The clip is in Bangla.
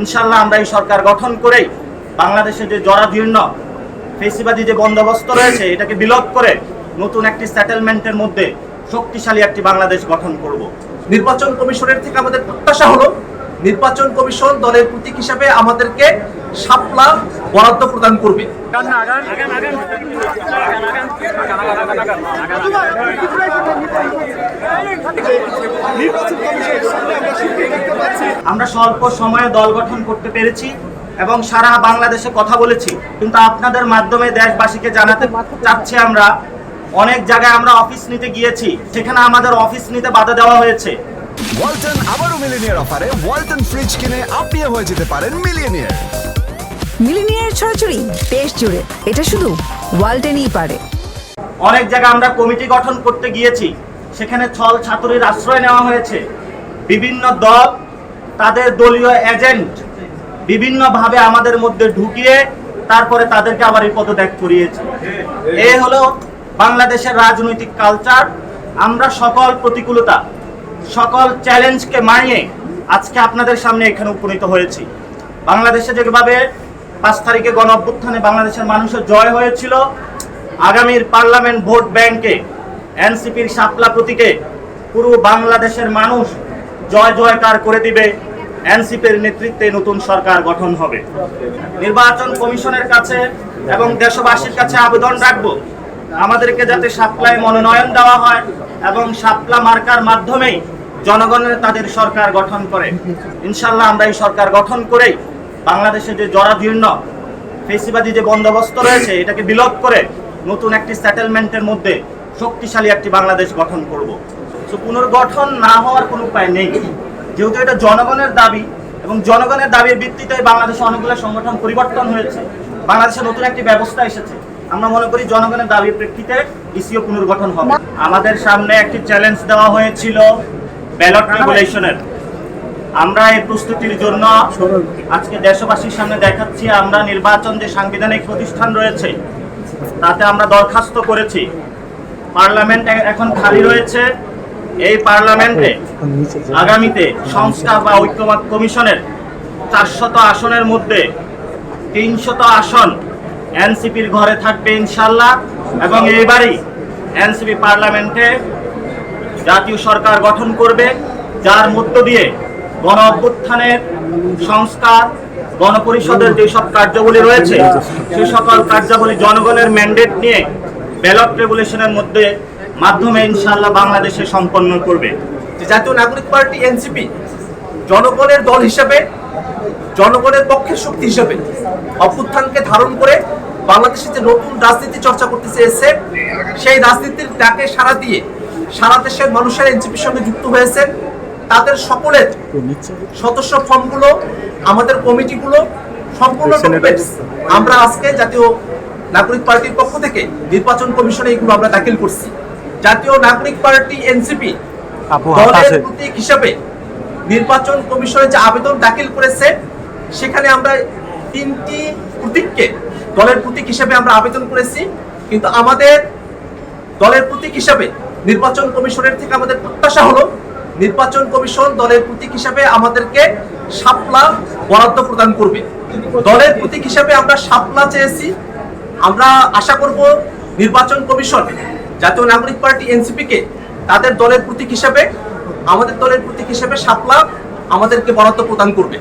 ইনশাল্লাহ আমরা এই সরকার গঠন করেই বাংলাদেশে যে জরাজীর্ণ ফেসিবাদী যে বন্দোবস্ত রয়েছে, এটাকে বিলোপ করে নতুন একটি সেটেলমেন্টের মধ্যে শক্তিশালী একটি বাংলাদেশ গঠন করব। নির্বাচন কমিশনের থেকে আমাদের প্রত্যাশা হলো, নির্বাচন কমিশন দলের প্রতীক হিসাবে আমাদেরকে সাপলা বরাদ্দ প্রদান করবে। আমরা স্বল্প সময়ে দল গঠন করতে পেরেছি এবং সারা বাংলাদেশে কথা বলেছি। কিন্তু আপনাদের মাধ্যমে দেশবাসীকে জানাতে চাচ্ছি আমরা অনেক জায়গায় আমরা অফিস নিতে গিয়েছি সেখানে আমাদের অফিস নিতে বাধা দেওয়া হয়েছে। ওয়ালটন আবারও মিলিনিয়ার অফারে ওয়ালটন ফ্রিজ কিনে আপনিও হয়ে যেতে পারেন মিলিয়নিয়ার মিলিনিয়ার ছড়াছড়ি দেশ জুড়ে এটা শুধু ওয়ালটেনই পারে। অনেক জায়গায় আমরা কমিটি গঠন করতে গিয়েছি সেখানে ছল ছাত্রীর আশ্রয় নেওয়া হয়েছে। বিভিন্ন দল তাদের দলীয় এজেন্ট বিভিন্নভাবে আমাদের মধ্যে ঢুকিয়ে তারপরে তাদেরকে আবার এই পদত্যাগ করিয়েছে। এ হলো বাংলাদেশের রাজনৈতিক কালচার। আমরা সকল প্রতিকূলতা, সকল চ্যালেঞ্জকে মানিয়ে আজকে আপনাদের সামনে এখানে উপনীত হয়েছি। বাংলাদেশে যেভাবে পাঁচ তারিখে গণ অভ্যুত্থানে বাংলাদেশের মানুষের জয় হয়েছিল, আগামীর পার্লামেন্ট ভোট ব্যাংকে, এনসিপির শাপলা প্রতীকে পুরো বাংলাদেশের মানুষ জয় জয়কার করে দিবে। এনসিপির নেতৃত্বে নতুন সরকার গঠন হবে। নির্বাচন কমিশনের কাছে এবং দেশবাসীর কাছে আবেদন রাখব। আমাদেরকে যাতে সাপলায় মনোনয়ন দেওয়া হয় এবং সাপলা মার্কার মাধ্যমেই জনগণের তাদের সরকার গঠন করে। ইনশাল্লাহ আমরা এই সরকার গঠন করেই বাংলাদেশে যে জরাজীর্ণ, ফেসিবাদী যে বন্দোবস্ত রয়েছে, এটাকে বিলোপ করে নতুন একটি সেটেলমেন্টের মধ্যে শক্তিশালী একটি বাংলাদেশ গঠন করব। তো পুনর্গঠন না হওয়ার কোনো উপায় নেই। যেহেতু এটা জনগণের দাবি এবং জনগণের দাবির ভিত্তিতে বাংলাদেশে অনেকগুলো সংগঠন পরিবর্তন হয়েছে, বাংলাদেশে নতুন একটি ব্যবস্থা এসেছে। আমরা মনে করি জনগণের দাবির প্রেক্ষিতে ইসিও পুনর্গঠন হবে। আমাদের সামনে একটি চ্যালেঞ্জ দেওয়া হয়েছিল ব্যালট রেগুলেশনের আমরা এই প্রস্তুতির জন্য আজকে দেশবাসীর সামনে দেখাচ্ছি, আমরা নির্বাচন যে সাংবিধানিক প্রতিষ্ঠান রয়েছে, তাতে আমরা দরখাস্ত করেছি। পার্লামেন্ট এখন খালি রয়েছে। এই পার্লামেন্টে আগামীতে সংস্কার বা ঐক্যমত কমিশনের চারশত আসনের মধ্যে তিনশত আসন এনসিপির ঘরে থাকবে ইনশাল্লাহ। এবং এইবারই এনসিপি পার্লামেন্টে জাতীয় সরকার গঠন করবে যার মধ্য দিয়ে গণ অভ্যুত্থানের সংস্কার গণপরিষদের যেসব কার্যাবলী রয়েছে সেই সকল কার্যাবলী জনগণের ম্যান্ডেট নিয়ে ব্যালট রেগুলেশনের মধ্যে মাধ্যমে ইনশাল্লাহ বাংলাদেশে সম্পন্ন করবে। যে জাতীয় নাগরিক পার্টি এনসিপি জনগণের দল হিসেবে জনগণের পক্ষের শক্তি হিসেবে অভ্যুত্থানকে ধারণ করে বাংলাদেশে যে নতুন রাজনীতি চর্চা করতে চেয়েছে সেই রাজনীতির ডাকে সাড়া দিয়ে সারা দেশের মানুষের এনসিপির সঙ্গে যুক্ত হয়েছেন। তাদের সকলের সদস্য ফর্মগুলো আমাদের কমিটিগুলো সম্পূর্ণ আমরা আজকে জাতীয় নাগরিক পার্টির পক্ষ থেকে নির্বাচন কমিশনে এগুলো আমরা দাখিল করছি। জাতীয় নাগরিক পার্টি এনসিপি দলের প্রতীক হিসাবে নির্বাচন কমিশনে যে আবেদন দাখিল করেছে সেখানে আমরা তিনটি প্রতীককে দলের প্রতীক হিসাবে আমরা আবেদন করেছি। কিন্তু আমাদের দলের প্রতীক হিসাবে নির্বাচন কমিশনের থেকে আমাদের প্রত্যাশা হলো নির্বাচন কমিশন দলের প্রতীক হিসাবে আমাদেরকে সাপলা বরাদ্দ প্রদান করবে। দলের প্রতীক হিসাবে আমরা সাপলা চেয়েছি। আমরা আশা করব নির্বাচন কমিশন জাতীয় নাগরিক পার্টি এনসিপিকে তাদের দলের প্রতীক হিসেবে, আমাদের দলের প্রতীক হিসাবে সাপলা আমাদেরকে বরাদ্দ প্রদান করবে।